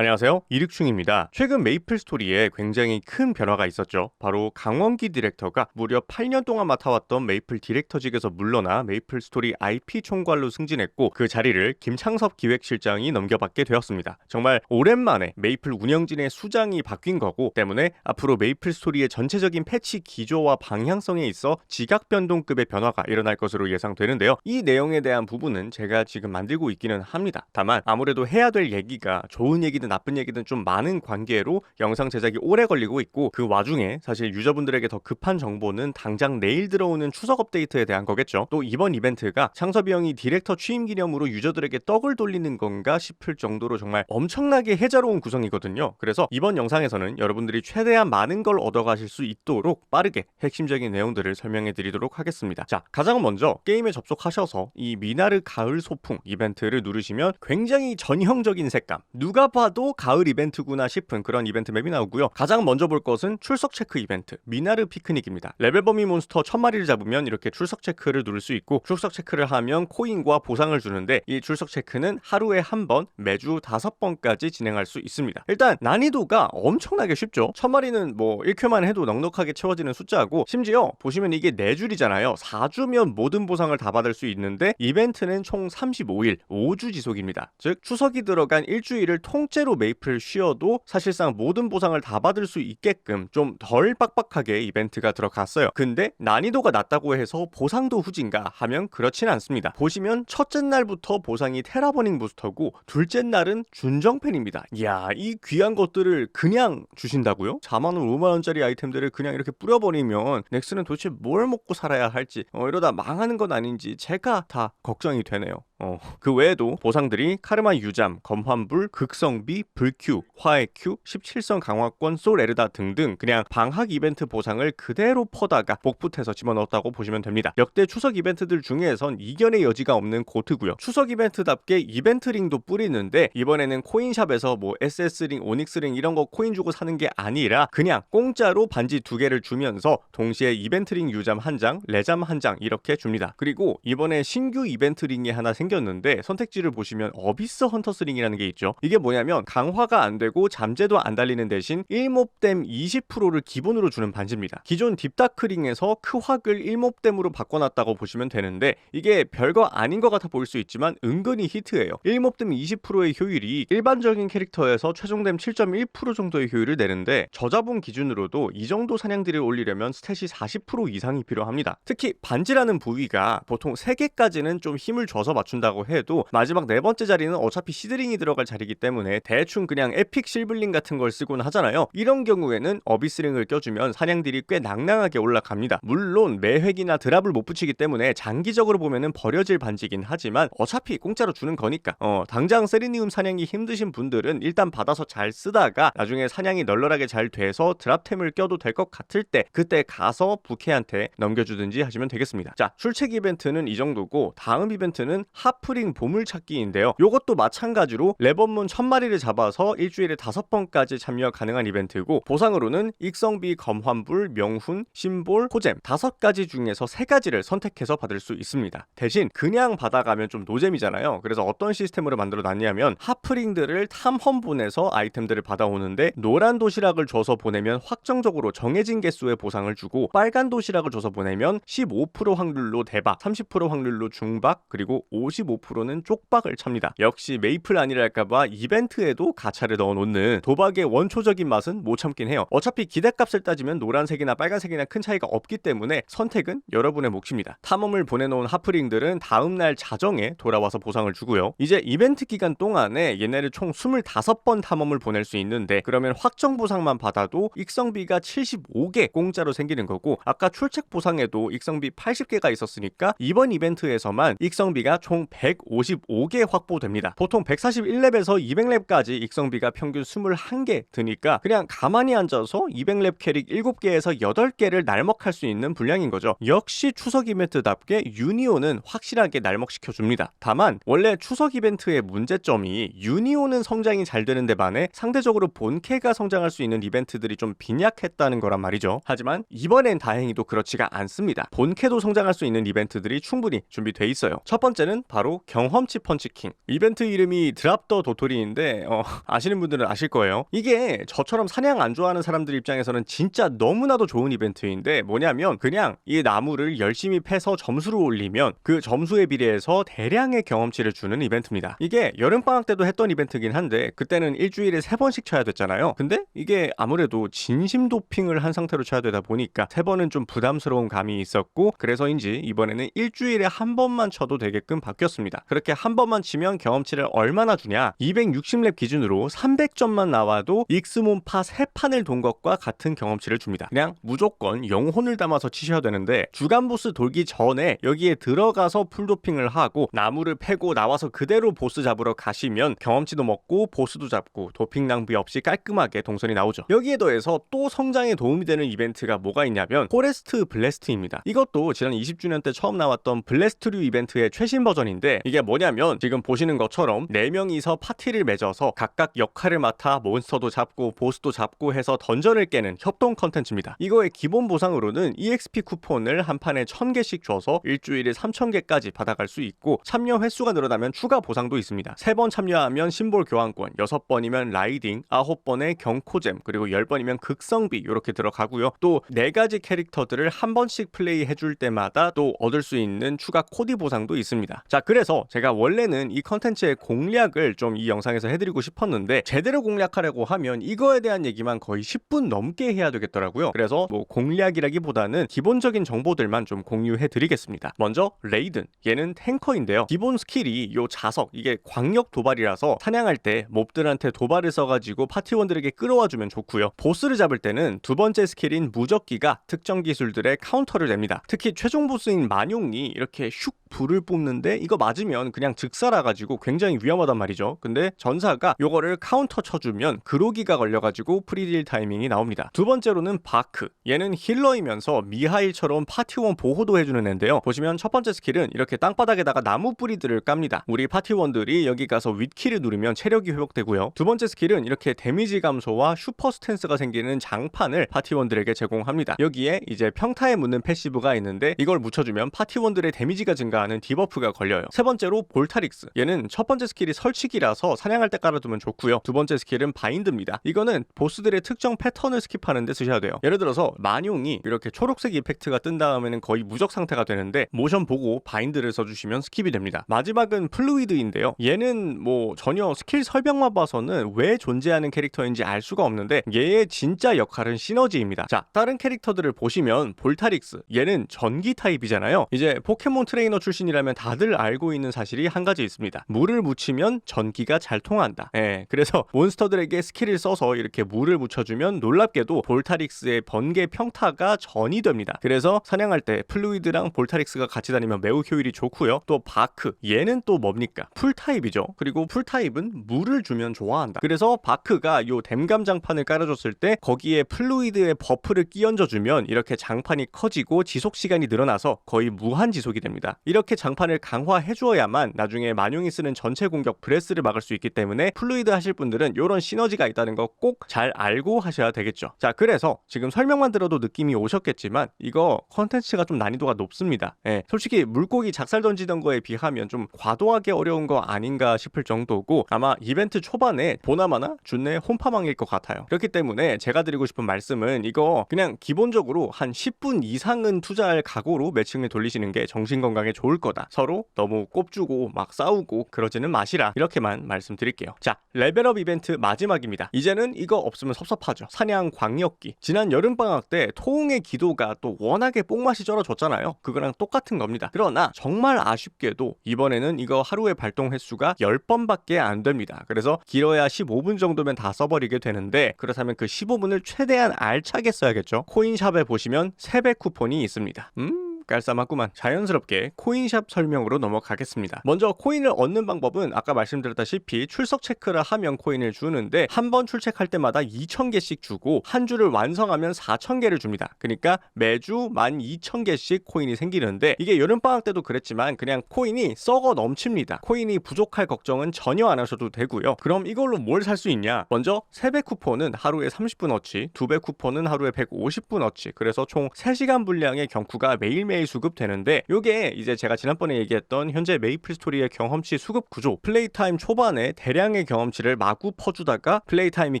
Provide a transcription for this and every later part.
안녕하세요. 이륙충입니다. 최근 메이플 스토리에 굉장히 큰 변화가 있었죠. 바로 강원기 디렉터가 무려 8년 동안 맡아왔던 메이플 디렉터직에서 물러나 메이플 스토리 IP 총괄로 승진했고 그 자리를 김창섭 기획실장이 넘겨받게 되었습니다. 정말 오랜만에 메이플 운영진의 수장이 바뀐 거고 때문에 앞으로 메이플 스토리의 전체적인 패치 기조와 방향성에 있어 지각 변동급의 변화가 일어날 것으로 예상되는데요. 이 내용에 대한 부분은 제가 지금 만들고 있기는 합니다. 다만 아무래도 해야 될 얘기가 좋은 얘기든 나쁜 얘기든 좀 많은 관계로 영상 제작이 오래 걸리고 있고 그 와중에 사실 유저분들에게 더 급한 정보는 당장 내일 들어오는 추석 업데이트에 대한 거겠죠. 또 이번 이벤트가 창섭이 형이 디렉터 취임 기념으로 유저들에게 떡을 돌리는 건가 싶을 정도로 정말 엄청나게 해자로운 구성이거든요. 그래서 이번 영상에서는 여러분들이 최대한 많은 걸 얻어가실 수 있도록 빠르게 핵심적인 내용들을 설명해 드리도록 하겠습니다. 자, 가장 먼저 게임에 접속하셔서 이 미나르 가을 소풍 이벤트를 누르시면 굉장히 전형적인 색감. 누가 봐도 가을 이벤트구나 싶은 그런 이벤트 맵이 나오고요. 가장 먼저 볼 것은 출석 체크 이벤트 미나르 피크닉입니다. 레벨 범위 몬스터 1000마리를 잡으면 이렇게 출석 체크를 누를 수 있고 출석 체크를 하면 코인과 보상을 주는데 이 출석 체크는 하루에 한 번, 매주 다섯 번까지 진행할 수 있습니다. 일단 난이도가 엄청나게 쉽죠. 1000마리는 뭐 1큐만 해도 넉넉하게 채워지는 숫자고 심지어 보시면 이게 4줄이잖아요. 4주면 모든 보상을 다 받을 수 있는데 이벤트는 총 35일, 5주 지속입니다. 즉 추석이 들어간 일주일을 통째 로 메이플 쉬어도 사실상 모든 보상을 다 받을 수 있게끔 좀 덜 빡빡하게 이벤트가 들어갔어요. 근데 난이도가 낮다고 해서 보상도 후진가 하면 그렇진 않습니다. 보시면 첫째 날부터 보상이 테라버닝 부스터고 둘째 날은 준정팬입니다. 이야 이 귀한 것들을 그냥 주신다고요? 4만원 5만원짜리 아이템들을 그냥 이렇게 뿌려버리면 넥슨은 도대체 뭘 먹고 살아야 할지 어, 이러다 망하는 건 아닌지 제가 다 걱정이 되네요. 어, 그 외에도 보상들이 카르마 유잠, 검환불, 극성비, 불큐, 화해큐, 17성 강화권, 솔에르다 등등 그냥 방학 이벤트 보상을 그대로 퍼다가 복붙해서 집어넣었다고 보시면 됩니다. 역대 추석 이벤트들 중에선 이견의 여지가 없는 고트고요. 추석 이벤트답게 이벤트 링도 뿌리는데 이번에는 코인샵에서 뭐 SS링, 오닉스링 이런 거 코인 주고 사는 게 아니라 그냥 공짜로 반지 두 개를 주면서 동시에 이벤트링 유잠 한 장, 레잠 한 장 이렇게 줍니다. 그리고 이번에 신규 이벤트링이 하나 생 생겼는데 선택지를 보시면 어비스 헌터스링이라는 게 있죠. 이게 뭐냐면 강화가 안 되고 잠재도 안 달리는 대신 1몹댐 20%를 기본으로 주는 반지입니다. 기존 딥다크링에서 크확을 1몹댐으로 바꿔놨다고 보시면 되는데 이게 별거 아닌 것 같아 보일 수 있지만 은근히 히트예요. 1몹댐 20%의 효율이 일반적인 캐릭터에서 최종댐 7.1% 정도의 효율을 내는데 저자분 기준으로도 이 정도 사냥들을 올리려면 스탯이 40% 이상이 필요합니다. 특히 반지라는 부위가 보통 3개까지는 좀 힘을 줘서 맞춘 준다고 해도 마지막 네 번째 자리는 어차피 시드링이 들어갈 자리이기 때문에 대충 그냥 에픽 실블링 같은 걸 쓰곤 하잖아요. 이런 경우에는 어비스링을 껴주면 사냥들이 꽤 낭낭하게 올라갑니다. 물론 매획이나 드랍을 못 붙이기 때문에 장기적으로 보면은 버려질 반지긴 하지만 어차피 공짜로 주는 거니까 어 당장 세리니움 사냥이 힘드신 분들은 일단 받아서 잘 쓰다가 나중에 사냥이 널널하게 잘 돼서 드랍템을 껴도 될 것 같을 때 그때 가서 부캐한테 넘겨주든지 하시면 되겠습니다. 자 출첵 이벤트는 이 정도고 다음 이벤트는 하 하프링 보물찾기인데요. 이것도 마찬가지로 레버문 1000마리를 잡아서 일주일에 5번까지 참여 가능한 이벤트고 보상으로는 익성비, 검환불, 명훈, 심볼, 코잼 5가지 중에서 3가지를 선택해서 받을 수 있습니다. 대신 그냥 받아가면 좀 노잼이잖아요. 그래서 어떤 시스템으로 만들어 놨냐면 하프링들을 탐험 보내서 아이템들을 받아오는데 노란 도시락을 줘서 보내면 확정적으로 정해진 개수의 보상을 주고 빨간 도시락을 줘서 보내면 15% 확률로 대박, 30% 확률로 중박, 그리고 50 55%는 쪽박을 찹니다. 역시 메이플 아니랄까봐 이벤트에도 가차를 넣어놓는 도박의 원초적인 맛은 못 참긴 해요. 어차피 기대값을 따지면 노란색이나 빨간색이나 큰 차이가 없기 때문에 선택은 여러분의 몫입니다. 탐험을 보내놓은 하프링들은 다음날 자정에 돌아와서 보상을 주고요. 이제 이벤트 기간 동안에 얘네를 총 25번 탐험을 보낼 수 있는데 그러면 확정 보상만 받아도 익성비가 75개 공짜로 생기는 거고 아까 출첵 보상에도 익성비 80개가 있었으니까 이번 이벤트에서만 익성비가 총 155개 확보됩니다. 보통 141렙에서 200렙까지 익성비가 평균 21개 드니까 그냥 가만히 앉아서 200렙 캐릭 7개에서 8개를 날먹할 수 있는 분량인 거죠. 역시 추석 이벤트답게 유니온은 확실하게 날먹시켜 줍니다. 다만 원래 추석 이벤트의 문제점이 유니온은 성장이 잘 되는데 반해 상대적으로 본캐가 성장할 수 있는 이벤트들이 좀 빈약했다는 거란 말이죠. 하지만 이번엔 다행히도 그렇지가 않습니다. 본캐도 성장할 수 있는 이벤트들이 충분히 준비돼 있어요. 첫 번째는 바로 경험치 펀치킹. 이벤트 이름이 드랍 더 도토리인데 어, 아시는 분들은 아실 거예요. 이게 저처럼 사냥 안 좋아하는 사람들 입장에서는 진짜 너무나도 좋은 이벤트인데 뭐냐면 그냥 이 나무를 열심히 패서 점수를 올리면 그 점수에 비례해서 대량의 경험치를 주는 이벤트입니다. 이게 여름 방학 때도 했던 이벤트긴 한데 그때는 일주일에 세 번씩 쳐야 됐잖아요. 근데 이게 아무래도 진심 도핑을 한 상태로 쳐야 되다 보니까 세 번은 좀 부담스러운 감이 있었고 그래서인지 이번에는 일주일에 한 번만 쳐도 되게끔 바뀌 었습니다. 그렇게 한 번만 치면 경험치를 얼마나 주냐? 260렙 기준으로 300점만 나와도 익스몬파 3판을 돈 것과 같은 경험치를 줍니다. 그냥 무조건 영혼을 담아서 치셔야 되는데 주간 보스 돌기 전에 여기에 들어가서 풀도핑을 하고 나무를 패고 나와서 그대로 보스 잡으러 가시면 경험치도 먹고 보스도 잡고 도핑 낭비 없이 깔끔하게 동선이 나오죠. 여기에 더해서 또 성장에 도움이 되는 이벤트가 뭐가 있냐면 포레스트 블래스트입니다. 이것도 지난 20주년 때 처음 나왔던 블래스트류 이벤트의 최신 버전 인데 이게 뭐냐면 지금 보시는 것처럼 4명이서 파티를 맺어서 각각 역할을 맡아 몬스터도 잡고 보스도 잡고 해서 던전을 깨는 협동 컨텐츠입니다. 이거의 기본 보상으로는 EXP 쿠폰을 한 판에 1000개씩 줘서 일주일에 3000개까지 받아갈 수 있고 참여 횟수가 늘어나면 추가 보상도 있습니다. 3번 참여하면 심볼 교환권, 6번이면 라이딩, 9번에 경코잼, 그리고 10번이면 극성비 이렇게 들어가고요. 또 4가지 캐릭터들을 한 번씩 플레이 해줄 때마다 또 얻을 수 있는 추가 코디 보상도 있습니다. 자, 그래서 제가 원래는 이 컨텐츠의 공략을 좀 이 영상에서 해드리고 싶었는데 제대로 공략하려고 하면 이거에 대한 얘기만 거의 10분 넘게 해야 되겠더라고요. 그래서 뭐 공략이라기보다는 기본적인 정보들만 좀 공유해 드리겠습니다. 먼저 레이든 얘는 탱커인데요. 기본 스킬이 요 자석 이게 광역 도발이라서 사냥할 때 몹들한테 도발을 써가지고 파티원들에게 끌어와 주면 좋고요. 보스를 잡을 때는 두 번째 스킬인 무적기가 특정 기술들의 카운터를 냅니다. 특히 최종 보스인 만용이 이렇게 슉 불을 뿜는데 이거 맞으면 그냥 즉살아가지고 굉장히 위험하단 말이죠. 근데 전사가 요거를 카운터 쳐주면 그로기가 걸려가지고 프리딜 타이밍이 나옵니다. 두 번째로는 바크. 얘는 힐러이면서 미하일처럼 파티원 보호도 해주는 앤데요. 보시면 첫 번째 스킬은 이렇게 땅바닥에다가 나무 뿌리들을 깝니다. 우리 파티원들이 여기 가서 윗키를 누르면 체력이 회복되고요. 두 번째 스킬은 이렇게 데미지 감소와 슈퍼 스탠스가 생기는 장판을 파티원들에게 제공합니다. 여기에 이제 평타에 묻는 패시브가 있는데 이걸 묻혀주면 파티원들의 데미지가 증가 하는 디버프가 걸려요. 세 번째로 볼타릭스. 얘는 첫 번째 스킬이 설치기라서 사냥할 때 깔아두면 좋고요. 두 번째 스킬은 바인드입니다. 이거는 보스들의 특정 패턴을 스킵하는 데 쓰셔야 돼요. 예를 들어서 만용이 이렇게 초록색 이펙트가 뜬 다음에는 거의 무적 상태가 되는데 모션 보고 바인드를 써주시면 스킵이 됩니다. 마지막은 플루이드인데요. 얘는 뭐 전혀 스킬 설명만 봐서는 왜 존재하는 캐릭터인지 알 수가 없는데 얘의 진짜 역할은 시너지입니다. 자, 다른 캐릭터들을 보시면 볼타릭스 얘는 전기 타입이잖아요. 이제 포켓몬 트레이너 출신이라면 다들 알고 있는 사실이 한 가지 있습니다. 물을 묻히면 전기가 잘 통한다. 예, 그래서 몬스터들에게 스킬을 써서 이렇게 물을 묻혀주면 놀랍게도 볼타릭스의 번개 평타가 전이 됩니다. 그래서 사냥할 때 플루이드랑 볼타릭스가 같이 다니면 매우 효율이 좋고요. 또 바크 얘는 또 뭡니까? 풀 타입이죠. 그리고 풀 타입은 물을 주면 좋아한다. 그래서 바크가 요 댐감 장판을 깔아줬을 때 거기에 플루이드의 버프를 끼얹어 주면 이렇게 장판이 커지고 지속 시간이 늘어나서 거의 무한 지속이 됩니다. 이렇게 장판을 강화해 주어야만 나중에 만용이 쓰는 전체 공격 브레스를 막을 수 있기 때문에 플루이드 하실 분들은 이런 시너지가 있다는 거 꼭 잘 알고 하셔야 되겠죠. 자, 그래서 지금 설명만 들어도 느낌이 오셨겠지만 이거 컨텐츠가 좀 난이도가 높습니다. 예, 솔직히 물고기 작살 던지던 거에 비하면 좀 과도하게 어려운 거 아닌가 싶을 정도고 아마 이벤트 초반에 보나마나 준내 홈파망일 것 같아요. 그렇기 때문에 제가 드리고 싶은 말씀은 이거 그냥 기본적으로 한 10분 이상은 투자할 각오로 매칭을 돌리시는 게 정신 건강에 좋을 거다. 서로 너무 꼽주고 막 싸우고 그러지는 마시라. 이렇게만 말씀드릴게요. 자, 레벨업 이벤트 마지막입니다. 이제는 이거 없으면 섭섭하죠. 사냥 광역기. 지난 여름 방학 때 토웅의 기도가 또 워낙에 뽕맛이 쩔어졌잖아요. 그거랑 똑같은 겁니다. 그러나 정말 아쉽게도 이번에는 이거 하루에 발동 횟수가 10번밖에 안 됩니다. 그래서 길어야 15분 정도면 다 써버리게 되는데 그렇다면 그 15분을 최대한 알차게 써야겠죠. 코인샵에 보시면 세배 쿠폰이 있습니다. 음? 깔쌈하구만. 자연스럽게 코인샵 설명으로 넘어가겠습니다. 먼저 코인을 얻는 방법은 아까 말씀드렸다시피 출석 체크를 하면 코인을 주는데 한 번 출첵할 때마다 2,000개씩 주고 한 주를 완성하면 4,000개를 줍니다. 그러니까 매주 12,000개씩 코인이 생기는데 이게 여름방학 때도 그랬지만 그냥 코인이 썩어 넘칩니다. 코인이 부족할 걱정은 전혀 안 하셔도 되고요. 그럼 이걸로 뭘 살 수 있냐? 먼저 3배 쿠폰은 하루에 30분어치, 2배 쿠폰은 하루에 150분어치 그래서 총 3시간 분량의 경쿠가 매일매일 매일매일 수급되는데 요게 이제 제가 지난번에 얘기했던 현재 메이플 스토리의 경험치 수급 구조 플레이 타임 초반에 대량의 경험치를 마구 퍼주다가 플레이 타임이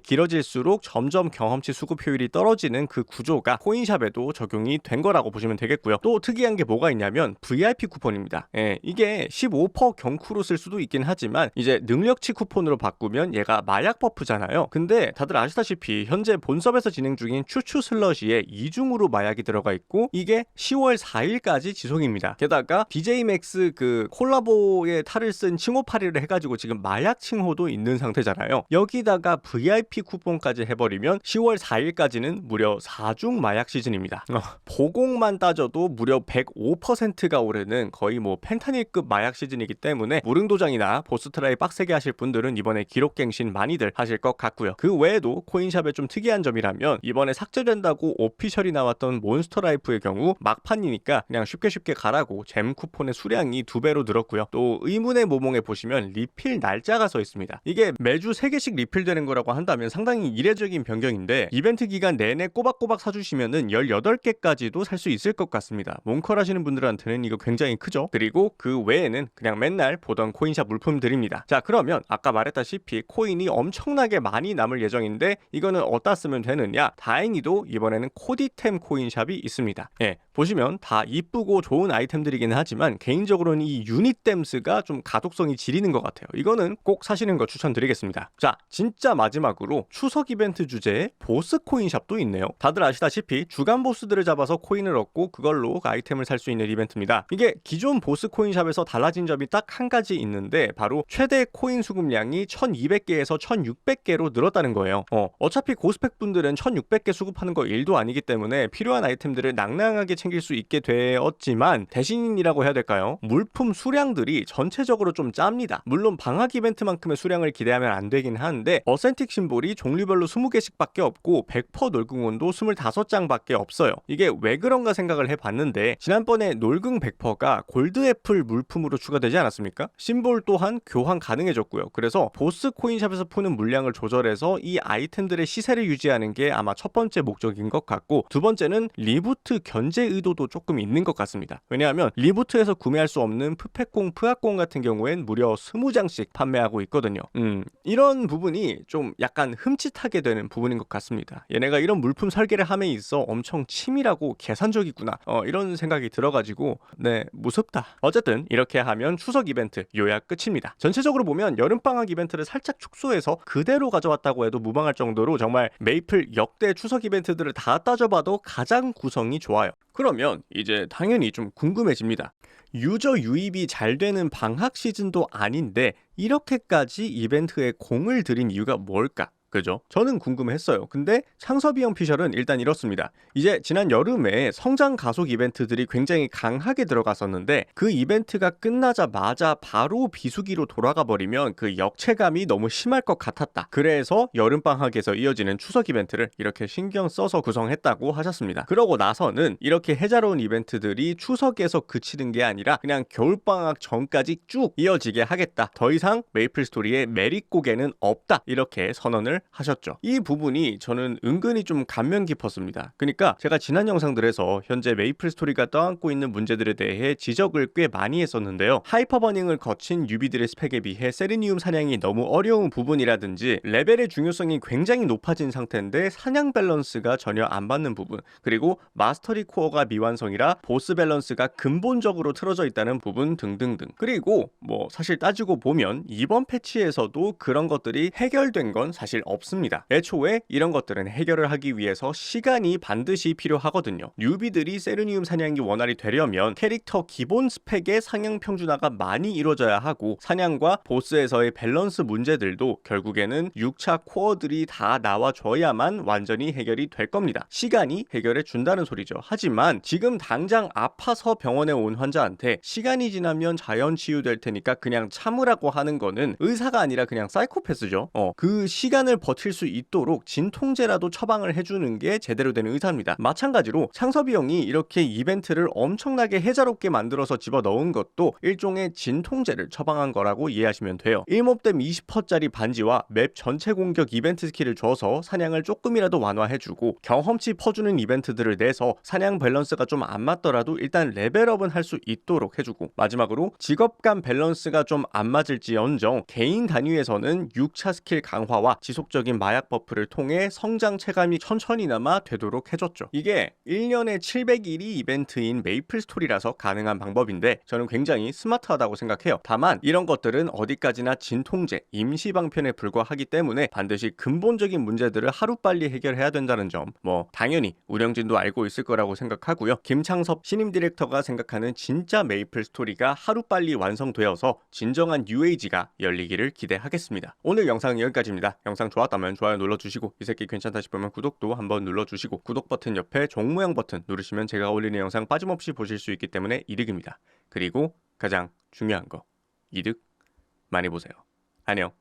길어질수록 점점 경험치 수급 효율이 떨어지는 그 구조가 코인샵에도 적용이 된 거라고 보시면 되겠고요. 또 특이한 게 뭐가 있냐면 VIP 쿠폰입니다. 예, 이게 15% 경쿠로 쓸 수도 있긴 하지만 이제 능력치 쿠폰으로 바꾸면 얘가 마약 버프잖아요. 근데 다들 아시다시피 현재 본섭에서 진행 중인 추추 슬러시에 이중으로 마약이 들어가 있고 이게 10월 4일 까지 지속입니다. 게다가 DJ 맥스 그 콜라보의 탈을 쓴 칭호 파리를 해가지고 지금 마약 칭호도 있는 상태잖아요. 여기다가 VIP 쿠폰까지 해버리면 10월 4일까지는 무려 4중 마약 시즌입니다. 어, 보공만 따져도 무려 105%가 오르는 거의 뭐 펜타닐급 마약 시즌이기 때문에 무릉도장이나 보스트라이 빡세게 하실 분들은 이번에 기록갱신 많이들 하실 것 같고요. 그 외에도 코인샵의 좀 특이한 점이라면 이번에 삭제된다고 오피셜이 나왔던 몬스터 라이프의 경우 막판이니까 그냥 쉽게 쉽게 가라고 잼 쿠폰의 수량이 두 배로 늘었고요. 또 의문의 모몽에 보시면 리필 날짜가 써 있습니다. 이게 매주 3개씩 리필되는 거라고 한다면 상당히 이례적인 변경인데 이벤트 기간 내내 꼬박꼬박 사주시면은 18개까지도 살 수 있을 것 같습니다. 몽컬 하시는 분들한테는 이거 굉장히 크죠. 그리고 그 외에는 그냥 맨날 보던 코인샵 물품들입니다. 자 그러면 아까 말했다시피 코인이 엄청나게 많이 남을 예정인데 이거는 어디다 쓰면 되느냐? 다행히도 이번에는 코디템 코인샵이 있습니다. 예, 보시면 다 이쁘고 좋은 아이템들이긴 하지만 개인적으로는 이 유닛댐스가 좀 가독성이 지리는 것 같아요. 이거는 꼭 사시는 거 추천드리겠습니다. 자, 진짜 마지막으로 추석 이벤트 주제에 보스 코인샵도 있네요. 다들 아시다시피 주간 보스들을 잡아서 코인을 얻고 그걸로 아이템을 살 수 있는 이벤트입니다. 이게 기존 보스 코인샵에서 달라진 점이 딱 한 가지 있는데 바로 최대 코인 수급량이 1200개에서 1600개로 늘었다는 거예요. 어, 어차피 고스펙 분들은 1600개 수급하는 거 일도 아니기 때문에 필요한 아이템들을 낭낭하게 챙길 수 있게 되었지만 대신이라고 해야 될까요? 물품 수량들이 전체적으로 좀 짭니다. 물론 방학 이벤트만큼의 수량을 기대하면 안 되긴 하는데 어센틱 심볼이 종류별로 20개씩밖에 없고 100% 놀궁원도 25장밖에 없어요. 이게 왜 그런가 생각을 해봤는데 지난번에 놀궁 100%가 골드 애플 물품으로 추가되지 않았습니까? 심볼 또한 교환 가능해졌고요. 그래서 보스 코인샵에서 푸는 물량을 조절해서 이 아이템들의 시세를 유지하는 게 아마 첫 번째 목적인 것 같고 두 번째는 리부트 견제 의도도 조금 있는 것 같습니다. 왜냐하면 리부트에서 구매할 수 없는 푸페콩, 프아콩 같은 경우엔 무려 20장씩 판매하고 있거든요. 음, 이런 부분이 좀 약간 흠칫하게 되는 부분인 것 같습니다. 얘네가 이런 물품 설계를 함에 있어 엄청 치밀하고 계산적이구나. 어, 이런 생각이 들어가지고 네 무섭다. 어쨌든 이렇게 하면 추석 이벤트 요약 끝입니다. 전체적으로 보면 여름방학 이벤트를 살짝 축소해서 그대로 가져왔다고 해도 무방할 정도로 정말 메이플 역대 추석 이벤트들을 다 따져봐도 가장 구성이 좋아요. 그러면 이제 당연히 좀 궁금해집니다. 유저 유입이 잘 되는 방학 시즌도 아닌데 이렇게까지 이벤트에 공을 들인 이유가 뭘까? 그죠? 저는 궁금했어요. 근데 창섭이 형 피셜은 일단 이렇습니다. 이제 지난 여름에 성장 가속 이벤트들이 굉장히 강하게 들어갔었는데 그 이벤트가 끝나자마자 바로 비수기로 돌아가 버리면 그 역체감이 너무 심할 것 같았다. 그래서 여름방학에서 이어지는 추석 이벤트를 이렇게 신경 써서 구성했다고 하셨습니다. 그러고 나서는 이렇게 해자로운 이벤트들이 추석에서 그치는 게 아니라 그냥 겨울방학 전까지 쭉 이어지게 하겠다. 더 이상 메이플 스토리의 메리고개는 없다. 이렇게 선언을 하셨죠. 이 부분이 저는 은근히 좀 감명 깊었습니다. 그러니까 제가 지난 영상들에서 현재 메이플 스토리가 떠안고 있는 문제들에 대해 지적을 꽤 많이 했었는데요. 하이퍼버닝을 거친 유비들의 스펙에 비해 세리니움 사냥이 너무 어려운 부분이라든지 레벨의 중요성이 굉장히 높아진 상태인데 사냥 밸런스가 전혀 안 받는 부분 그리고 마스터리 코어가 미완성이라 보스 밸런스가 근본적으로 틀어져 있다는 부분 등등등 그리고 뭐 사실 따지고 보면 이번 패치에서도 그런 것들이 해결된 건 사실 없습니다. 애초에 이런 것들은 해결을 하기 위해서 시간이 반드시 필요하거든요. 뉴비들이 세르니움 사냥이 원활히 되려면 캐릭터 기본 스펙의 상향 평준화가 많이 이루어져야 하고 사냥과 보스에서의 밸런스 문제들도 결국에는 6차 코어들이 다 나와줘야만 완전히 해결이 될 겁니다. 시간이 해결해 준다는 소리죠. 하지만 지금 당장 아파서 병원에 온 환자한테 시간이 지나면 자연 치유될 테니까 그냥 참으라고 하는 거는 의사가 아니라 그냥 사이코패스죠. 어, 그 시간을 버틸 수 있도록 진통제라도 처방을 해주는 게 제대로 된 의사입니다. 마찬가지로 창섭이 형이 이렇게 이벤트를 엄청나게 해자롭게 만들어서 집어넣은 것도 일종의 진통제를 처방한 거라고 이해하시면 돼요. 1몹댐 20%짜리 반지와 맵 전체 공격 이벤트 스킬을 줘서 사냥을 조금이라도 완화해주고 경험치 퍼주는 이벤트들을 내서 사냥 밸런스가 좀 안 맞더라도 일단 레벨업은 할 수 있도록 해주고 마지막으로 직업 간 밸런스가 좀 안 맞을지언정 개인 단위에서는 6차 스킬 강화와 지속 적인 마약 버프를 통해 성장 체감이 천천히나마 되도록 해줬죠. 이게 1년에 700일이 이벤트인 메이플 스토리라서 가능한 방법인데 저는 굉장히 스마트하다고 생각해요. 다만 이런 것들은 어디까지나 진통제, 임시 방편에 불과하기 때문에 반드시 근본적인 문제들을 하루빨리 해결해야 된다는 점, 뭐 당연히 우령진도 알고 있을 거라고 생각하고요. 김창섭 신임 디렉터가 생각하는 진짜 메이플 스토리가 하루빨리 완성되어서 진정한 UAG가 열리기를 기대하겠습니다. 오늘 영상은 여기까지입니다. 영상 좋았다면 좋아요 눌러주시고 이 새끼 괜찮다 싶으면 구독도 한번 눌러주시고 구독 버튼 옆에 종 모양 버튼 누르시면 제가 올리는 영상 빠짐없이 보실 수 있기 때문에 이득입니다. 그리고 가장 중요한 거 이득 많이 보세요. 안녕.